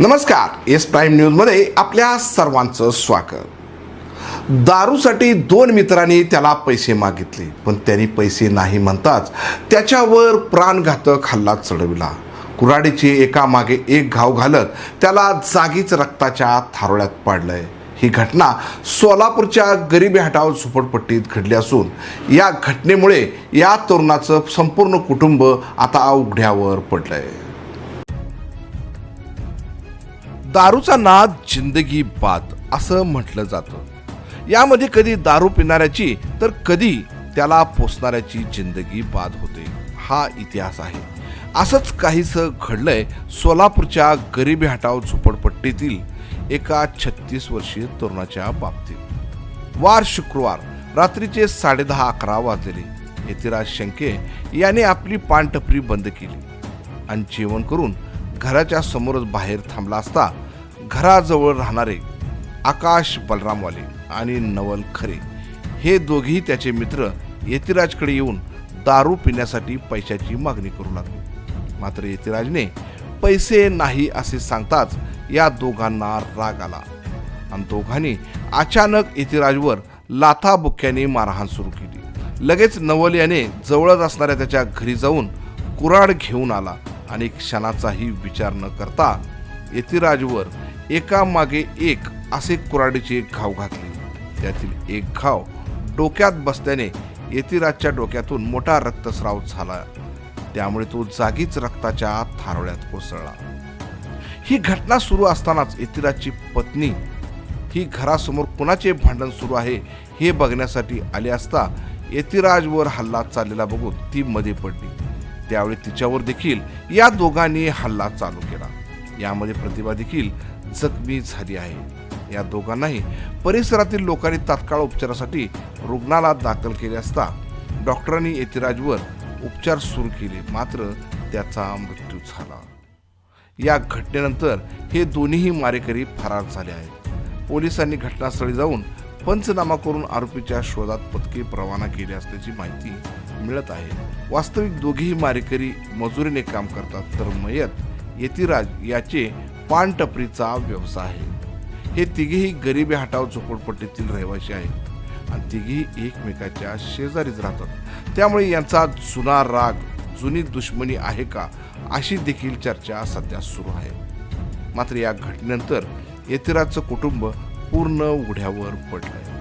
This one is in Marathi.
नमस्कार एस प्राईम न्यूजमध्ये आपल्या सर्वांचं स्वागत. दारूसाठी दोन मित्रांनी त्याला पैसे मागितले पण त्यांनी पैसे नाही म्हणताच त्याच्यावर प्राणघातक हल्ला चढविला. कुऱ्हाडीचे एका मागे एक घाव घालत त्याला जागीच रक्ताच्या थारोळ्यात पाडलंय. ही घटना सोलापूरच्या गरिबी हटाव झोपडपट्टीत घडली असून या घटनेमुळे या तरुणाचं संपूर्ण कुटुंब आता उघड्यावर पडलंय. दारूचा नाद जिंदगी बाद असं म्हटलं जातं. यामध्ये कधी दारू पिणाऱ्याची तर कधी त्याला पोसणाऱ्याची जिंदगी बाद होते. हा इतिहास आहे. असंच काहीसं घडलंय सोलापूरच्या गरिबी हटाव झोपडपट्टीतील एका छत्तीस वर्षीय तरुणाच्या बाबतीत. वार शुक्रवार रात्रीचे साडेदहा अकरा वाजलेले. यतिराज शंके याने आपली पानटपरी बंद केली आणि जेवण करून घराच्या समोरच बाहेर थांबला असता घराजवळ राहणारे आकाश बलरामवाले आणि नवल खरे हे दोघेही त्याचे मित्र यतिराजकडे येऊन दारू पिण्यासाठी पैशाची मागणी करू लागले. मात्र यतिराजने पैसे नाही असे सांगताच या दोघांना राग आला आणि दोघांनी अचानक यतिराजवर लाथाबुक्याने मारहाण सुरू केली. लगेच नवल याने जवळच असणाऱ्या त्याच्या घरी जाऊन कुऱ्हाड घेऊन आला. आणि क्षणाचाही विचार न करता यतिराजवर एका मागे एक असे कुऱ्हाडीचे घाव घातले. त्यातील एक घाव डोक्यात बसल्याने यतिराजच्या डोक्यातून मोठा रक्तस्राव झाला. त्यामुळे तो जागीच रक्ताच्या थारोळ्यात कोसळला. ही घटना सुरू असतानाच यतिराजची पत्नी ही घरासमोर कुणाचे भांडण सुरू आहे हे बघण्यासाठी आली असता यतिराजवर हल्ला चाललेला बघून ती मध्ये पडली. त्यावेळी तिच्यावर देखील या दोघांनी हल्ला चालू केला. यामध्ये प्रतिभा देखील जखमी झाली आहे. या दोघांनाही परिसरातील लोकांनी तात्काळ उपचारासाठी रुग्णालयात दाखल केले असता डॉक्टरांनी येतिराजवर उपचार सुरू केले. मात्र त्याचा मृत्यू झाला. या घटनेनंतर हे दोन्हीही मारेकरी फरार झाले आहेत. पोलिसांनी घटनास्थळी जाऊन पंचनामा करून आरोपीच्या शोधात पथके रवाना केली असल्याची माहिती मिळत आहे. वास्तविक दोघेही मारेकरी मजुरीने काम करतात तर मयत यतिराज याचे पानटपरीचा व्यवसाय आहे. हे तिघेही गरिबी हटाव झोपडपट्टीतील रहिवासी आहेत आणि तिघेही एकमेकाच्या शेजारीच राहतात. त्यामुळे यांचा जुना राग जुनी दुश्मनी आहे का अशी देखील चर्चा सध्या सुरू आहे. मात्र या घटनेनंतर यतिराजचं कुटुंब पूर्ण उघड्यावर पडलं